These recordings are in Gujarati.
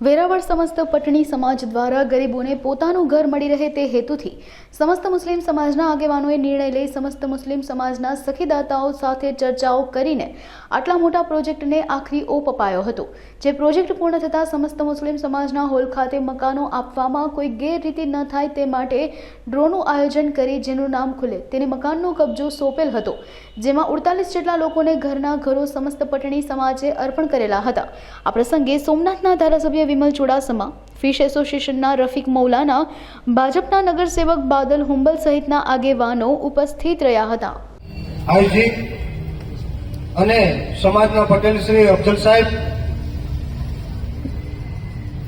વેરાવળ સમસ્ત પટણી સમાજ દ્વારા ગરીબોને પોતાનું ઘર મળી રહે તે હેતુથી સમસ્ત મુસ્લિમ સમાજના આગેવાનોએ નિર્ણય લઈ સમસ્ત મુસ્લિમ સમાજના સખીદાતાઓ સાથે ચર્ચાઓ કરીને આટલા મોટા પ્રોજેક્ટને આખરી ઓપ અપાયો હતો. જે પ્રોજેક્ટ પૂર્ણ થતાં સમસ્ત મુસ્લિમ સમાજના હોલ ખાતે મકાનો આપવામાં કોઈ ગેરરીતિ ન થાય તે માટે ડ્રોનું આયોજન કરી જેનું નામ ખુલે. તેને મકાનનો કબજો સોંપેલ હતો, જેમાં ઉડતાલીસ જેટલા લોકોને ઘરના ઘરો સમસ્ત પટણી સમાજે અર્પણ કરેલા હતા. આ પ્રસંગે સોમનાથના ધારાસભ્ય વિમલ ચુડાસમા, ફિશ એસોસિએશનના રફીક મૌલાના, ભાજપના નગરસેવક બાદલ હુંબલ સહિતના આગેવાનો ઉપસ્થિત રહ્યા હતા. અને સમાજના પટેલ શ્રી અફજલ સાહેબ,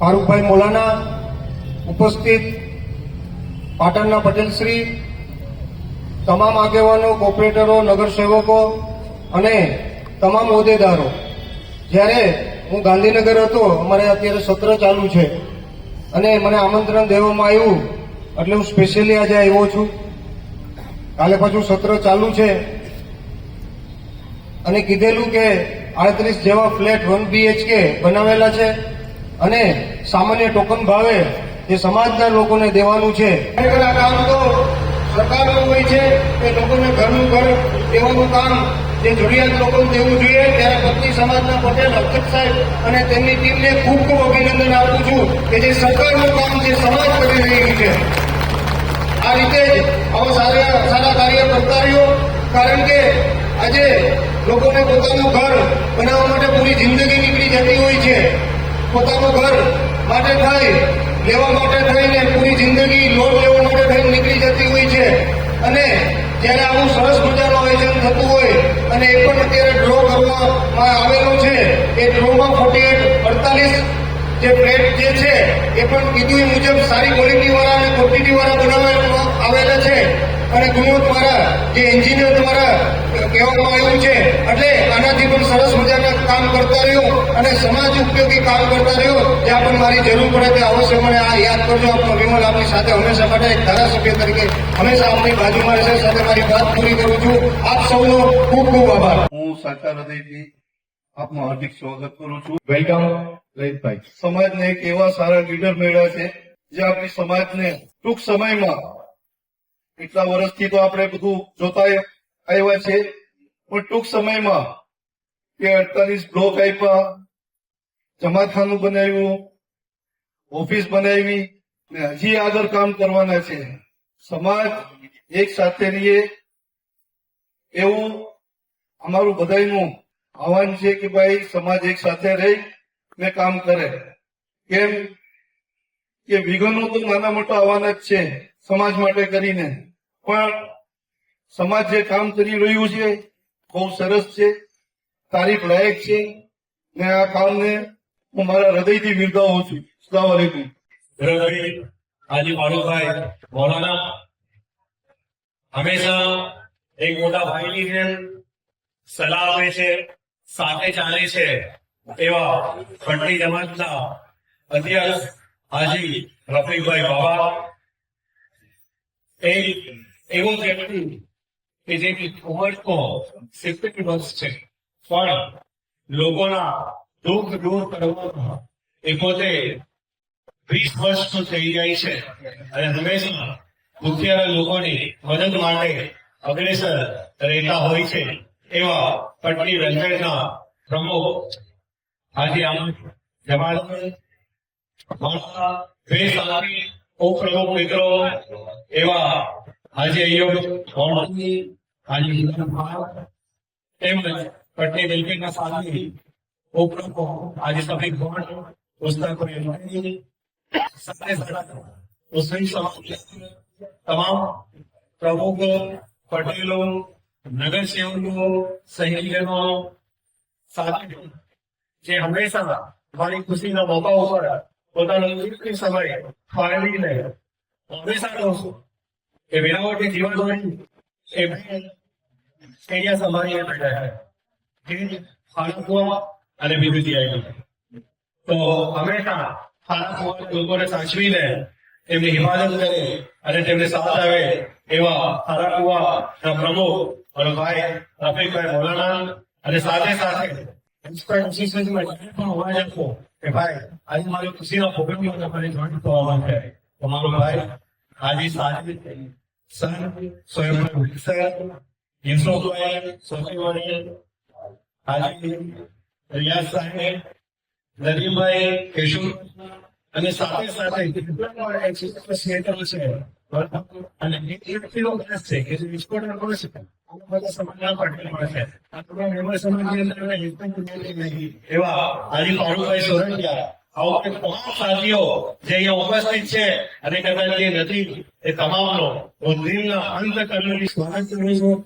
ફારૂકભાઈ મોલાના ઉપસ્થિત, પાટણના પટેલ શ્રી, તમામ આગેવાનો, કોર્પોરેટરો, નગરસેવકો અને તમામ હોદ્દેદારો. જ્યારે હું ગાંધીનગર હતો, અમારે અત્યારે સત્ર ચાલુ છે. અને મને આમંત્રણ દેવામાં આવ્યું, એટલે હું સ્પેશિયલી આજે આવ્યો છું. કાલે પાછું સત્ર ચાલુ છે. અને કીધેલું કે આડત્રીસ જેવા ફ્લેટ વન બીએચકે બનાવેલા છે અને સામાન્ય ટોકન ભાવે જે સમાજના લોકોને દેવાનું છે. કામ તો સરકારનું હોય છે કે લોકોને ઘરનું ઘર દેવાનું કામ જે જરૂરિયાત લોકોને દેવું જોઈએ, ત્યારે પત્ની સમાજના પટેલ અક્ષત સાહેબ અને તેમની ટીમને ખૂબ ખૂબ અભિનંદન આપું છું કે જે સરકારનું કામ જે સમાજ કરી રહ્યું છે. આ રીતે જ આવા સારા સારા કાર્ય કરતા રહ્યો કારણ કે આજે લોકોને પોતાનું ઘર બનાવવા માટે પૂરી જિંદગી નીકળી જતી હોય છે. પોતાનું ઘર માટે થઈ, લેવા માટે થઈને પૂરી જિંદગી જે ફ્લેટ જે છે, એ પણ કીધું એ મુજબ સારી ક્વોલિટી વાળા અને ક્વોન્ટિટી વાળા બનાવવામાં આવેલા છે. અને ગુણવત્ત દ્વારા, જે એન્જિનિયર દ્વારા કહેવામાં આવ્યું છે, એટલે આનાથી પણ સરસ મજાના કામ કરતા રહ્યો અને સમાજ ઉપયોગી કામ કરતા રહ્યો. જ્યાં પણ મારી જરૂર પડે તે અવશ્ય મને આ યાદ કરજો. આપનો વિમલ આપની સાથે હંમેશા માટે એક ધારાસભ્ય તરીકે હંમેશા આપની બાજુમાં રહેશે. સાથે મારી વાત પૂરી કરું છું. આપ સૌનો ખૂબ ખૂબ આભાર. હું સાચા હૃદયથી આપનું હાર્દિક સ્વાગત કરું છું. વેલકમ. લલિતભાઈ સમાજને એક એવા સારા લીડર મળ્યા છે, જે આપણી સમાજને ટૂંક સમયમાં એટલા વર્ષથી તો આપણે બધું જોતા આવ્યા છે, પણ ટૂંક સમયમાં કે અડતાલીસ બ્લોક આપ્યા, જમાખાનું બનાવ્યું ઓફિસ બનાવી, ને હજી આગળ કામ કરવાના છે. સમાજ એક સાથે રહીએ, એવું અમારું બધાયનું આહવાન છે કે ભાઈ, સમાજ એક સાથે રહી ને કામ કરે. કેમ કે વિઘનો તો નાના મોટા આવવાના જ છે સમાજ માટે કરીને. પણ સમાજ જે કામ કરી રહ્યું છે, બહુ સરસ છે, તારીફ લાયક છે. ને આ કામને હું મારા હૃદયથી બિરદાવું છું. સલામ વાલેકુમ આજે ફારૂકભાઈ મૌલાના હંમેશા એક મોટા ભાઈની જેમ સલાહ આપે છે, સાથે ચાલે છે. એવા પટણી સમાજના અધ્યક્ષ હાજી રફીકભાઈ બાબા એ એવો વ્યક્તિ કે જેની ઉંમર તો સિત્તેર વર્ષ છે. પણ લોકોના દુઃખ દૂર કરવામાં એ પોતે વીસ વર્ષ થઈ જાય છે. અને હંમેશા ભૂખ્યા લોકોની મદદ માટે અગ્રેસર રહેતા હોય છે. એવા પટણી રંજનના પ્રમુખ હાજી આમ જમાલ માણસા બે સાથી ઉપપ્રમુખ મિત્રો એવા આજે હાજી ઇમરાન ખાન તેમજ પટણી વેલફેરના સાથી ઉપપ્રમુખ હાજી સફીક ભવન પુસ્તકો સાથે મુસ્લિમ તમામ પ્રમુખો, પટેલો, નગરસેવકો સહેલીગણો સાથે જે હંમેશા મારી ખુશીના મોકા ઉપર પોતાનો કિંમતી સમય ફાળવીને હંમેશા કહું છું. કે વેરાવળની જીવનધોરણ એ એરિયા સંભાળીને બેઠા છે. અને વિભૂતિ આવી તો હંમેશા ખાનકુવા લોકોને સાચવીને એમની હિફાજત કરે અને તેમને સાથ આવે એવા ખાનકુવા પ્રમુખ અને ભાઈ રફીકભાઈ મોલાના અને સાથે સાથે પણ અવાજ આપો કે ભાઈ આજે મારો ભાઈ સાહેબ સર સોયમભાઈ સર યુસુફભાઈ સોફીભાઈ હાજી રિયાઝ સાહેબ નદીમભાઈ કેશુર અને સાથે સાથે પણ છે? અને એક વ્યક્તિનો પ્રયાસ છે કે જે વિસ્ફોટનો છે આ બધા સમાજના પટેલો છે. આ મેમ્બર સમાજની અંદર અને એકદમ એવા હાજી ફારૂકભાઈ સોરંગિયા આવા તમામ સાથીઓ જે અહીંયા ઉપસ્થિત છે અને કદાચ જે નથી એ તમામનો હું દિલના અંત કરેલી સ્વાગત કરું છું.